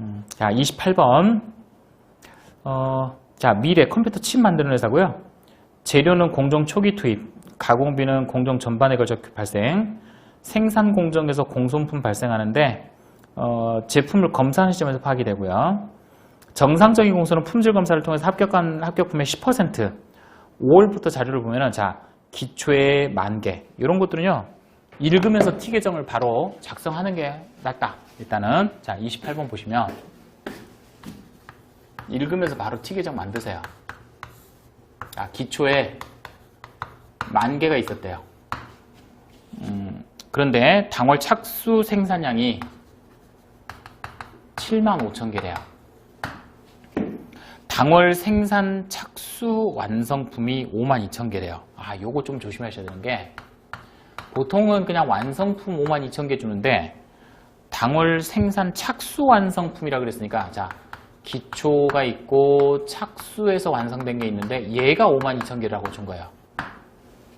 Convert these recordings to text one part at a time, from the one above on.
음, 자, 28번. 어, 자, 미래 컴퓨터 칩 만드는 회사고요. 재료는 공정 초기 투입, 가공비는 공정 전반에 걸쳐 발생, 생산 공정에서 공손품 발생하는데 어, 제품을 검사하는 시점에서 파악이 되고요. 정상적인 공소는 품질 검사를 통해서 합격한 합격품의 10%. 5월부터 자료를 보면은 자 기초에 만개 이런 것들은요 읽으면서 T 계정을 바로 작성하는 게 낫다. 일단은 자 28번 보시면 읽으면서 바로 T 계정 만드세요. 아, 기초에 만 개가 있었대요. 음, 그런데 당월 착수 생산량이 7만 5천 개래요. 당월 생산 착수 완성품이 5만 2천 개래요. 아, 요거 좀 조심하셔야 되는 게 보통은 그냥 완성품 5만 2천 개 주는데 당월 생산 착수 완성품이라 그랬으니까 자 기초가 있고 착수해서 완성된 게 있는데 얘가 5만 2천 개라고 준 거예요.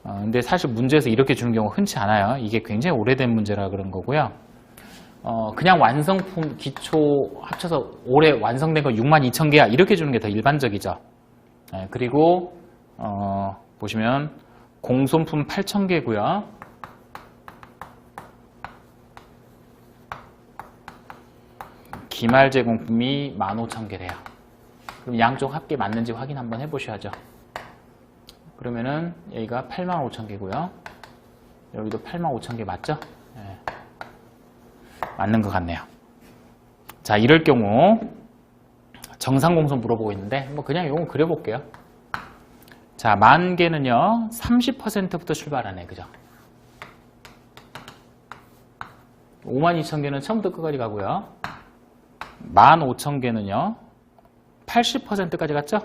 어, 근데 사실 문제에서 이렇게 주는 경우가 흔치 않아요. 이게 굉장히 오래된 문제라 그런 거고요. 어, 그냥 완성품 기초 합쳐서 올해 완성된 거 6만 2천 개야 이렇게 주는 게 더 일반적이죠. 예, 그리고 어, 보시면 공손품 8천 개고요. 기말 제공품이 15,000개래요. 그럼 양쪽 합계 맞는지 확인 한번 해보셔야죠. 그러면은 여기가 85,000개고요. 여기도 85,000개 맞죠? 예. 맞는 것 같네요. 자, 이럴 경우 정상 공손 물어보고 있는데 뭐 그냥 이건 그려볼게요. 자, 만 개는요 30%부터 출발하네, 그죠? 5만 2천 개는 처음부터 끝까지 가고요. 1만 5천 개는요 80%까지 갔죠?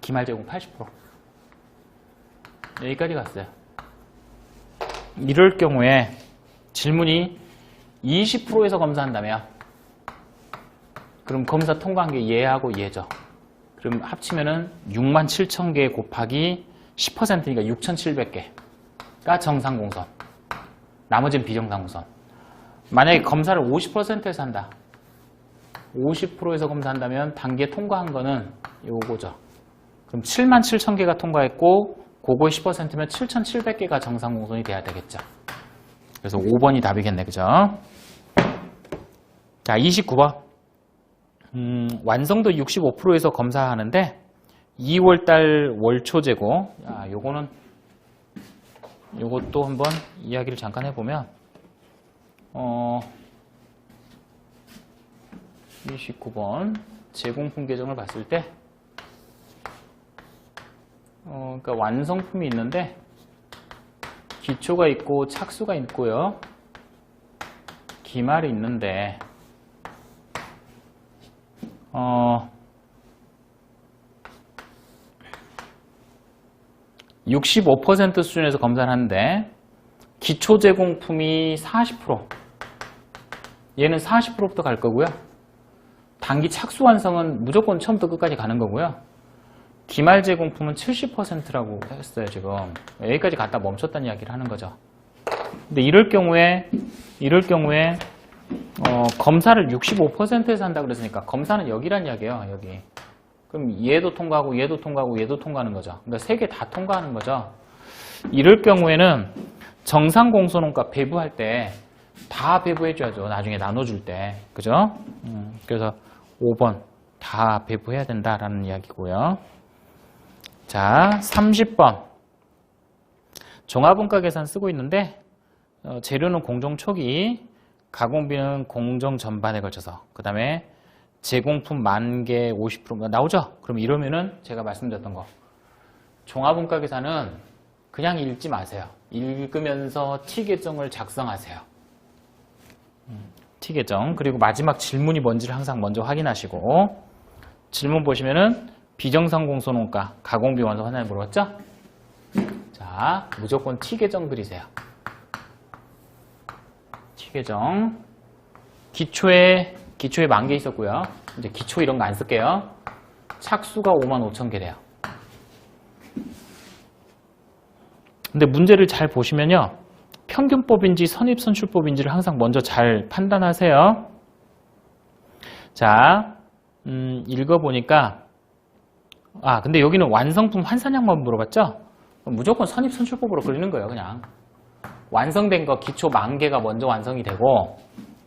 기말 제공 80% 여기까지 갔어요. 이럴 경우에 질문이 20%에서 검사한다면 그럼 검사 통과한 게 얘하고 얘죠. 그럼 합치면은 6만 7천 개 곱하기 10%니까 6,700개가 정상 공선. 나머지는 비정상 공선. 만약에 검사를 50%에서 한다. 50%에서 검사한다면 단계 통과한 거는 요거죠. 그럼 7만 7천 개가 통과했고 그거의 10%면 7,700개가 정상 공선이 돼야 되겠죠. 그래서 5번이 답이겠네. 그죠? 자, 29번. 음, 완성도 65%에서 검사하는데 2월달 월초 재고. 야, 요거는 요것도 한번 이야기를 잠깐 해보면 어 29번 제공품 계정을 봤을 때 어, 그러니까 완성품이 있는데 기초가 있고 착수가 있고요. 기말이 있는데 어, 65% 수준에서 검사를 하는데 기초 제공품이 40% 얘는 40%부터 갈 거고요. 단기 착수 완성은 무조건 처음부터 끝까지 가는 거고요. 기말 제 공품은 70%라고 했어요, 지금. 여기까지 갔다 멈췄다는 이야기를 하는 거죠. 근데 이럴 경우에, 이럴 경우에, 어, 검사를 65%에서 한다 그랬으니까, 검사는 여기란 이야기예요, 여기. 그럼 얘도 통과하고, 얘도 통과하고, 얘도 통과하는 거죠. 그러니까 세 개 다 통과하는 거죠. 이럴 경우에는 정상 공소론가 배부할 때 다 배부해줘야죠. 나중에 나눠줄 때. 그죠? 음, 그래서 5번 다 배부해야 된다라는 이야기고요. 자, 30번. 종합원가 계산 쓰고 있는데 어, 재료는 공정 초기, 가공비는 공정 전반에 걸쳐서 그 다음에 제공품 만개 50% 나오죠? 그럼 이러면은 제가 말씀드렸던 거 종합원가 계산은 그냥 읽지 마세요. 읽으면서 T 계정을 작성하세요. T 계정 그리고 마지막 질문이 뭔지를 항상 먼저 확인하시고 질문 보시면은 비정상 공소농가 가공비 완성 하나에 물어봤죠? 자 무조건 T 계정 그리세요. T 계정 기초에 기초에 만 개 있었고요. 이제 기초 이런 거 안 쓸게요. 착수가 5만 5천 개래요. 근데 문제를 잘 보시면요. 평균법인지 선입선출법인지를 항상 먼저 잘 판단하세요. 자, 음, 읽어보니까, 아, 근데 여기는 완성품 환산량만 물어봤죠? 무조건 선입선출법으로 그리는 거예요, 그냥. 완성된 거 기초 만 개가 먼저 완성이 되고,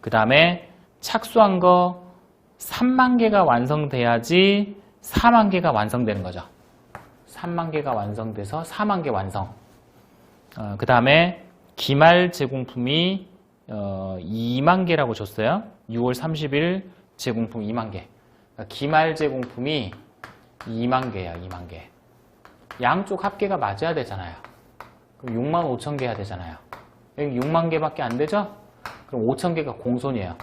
그 다음에 착수한 거 3만 개가 완성돼야지 4만 개가 완성되는 거죠. 3만 개가 완성돼서 4만 개 완성. 어, 그 다음에 기말 제공품이 어, 2만 개라고 줬어요. 6월 30일 제공품 2만 개. 그러니까 기말 제공품이 2만 개야, 2만 개. 양쪽 합계가 맞아야 되잖아요. 그럼 6만 5천 개 해야 되잖아요. 여기 6만 개밖에 안 되죠? 그럼 5천 개가 공손이에요.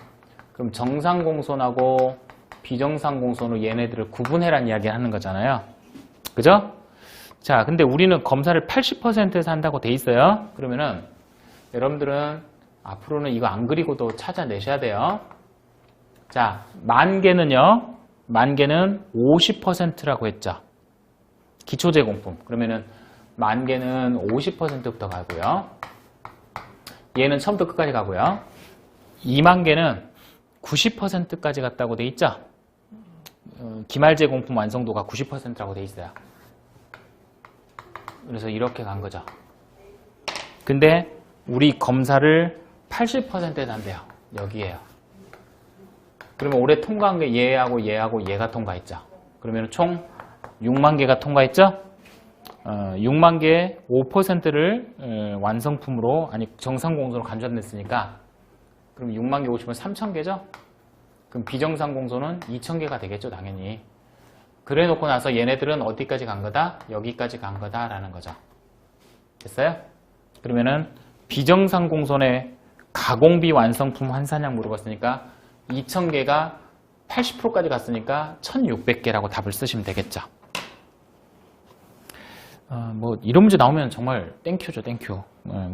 그럼 정상 공손하고 비정상 공손으로 얘네들을 구분해란 이야기 하는 거잖아요. 그죠? 자, 근데 우리는 검사를 80%에서 한다고 돼 있어요. 그러면은 여러분들은 앞으로는 이거 안 그리고도 찾아내셔야 돼요. 자, 만 개는요. 만 개는 50%라고 했죠. 기초 제공품. 그러면은 만 개는 50%부터 가고요. 얘는 처음부터 끝까지 가고요. 2만 개는 90%까지 갔다고 돼 있죠. 어, 기말 제 공품 완성도가 90%라고 돼 있어요. 그래서 이렇게 간 거죠. 근데 우리 검사를 80%에서 한대요. 여기에요. 그러면 올해 통과한 게 얘하고 얘하고 얘가 통과했죠. 그러면 총 6만 개가 통과했죠? 어, 6만 개의 5%를 완성품으로 아니 정상 공소로 간주됐으니까 그럼 6만 개 50은 3천 개죠? 그럼 비정상 공소는 2천 개가 되겠죠, 당연히. 그래 놓고 나서 얘네들은 어디까지 간 거다? 여기까지 간 거다라는 거죠. 됐어요? 그러면은 비정상 공손의 가공비 완성품 환산량 물어봤으니까 2,000개가 80%까지 갔으니까 1,600개라고 답을 쓰시면 되겠죠. 어, 뭐 이런 문제 나오면 정말 땡큐죠, 땡큐. 어,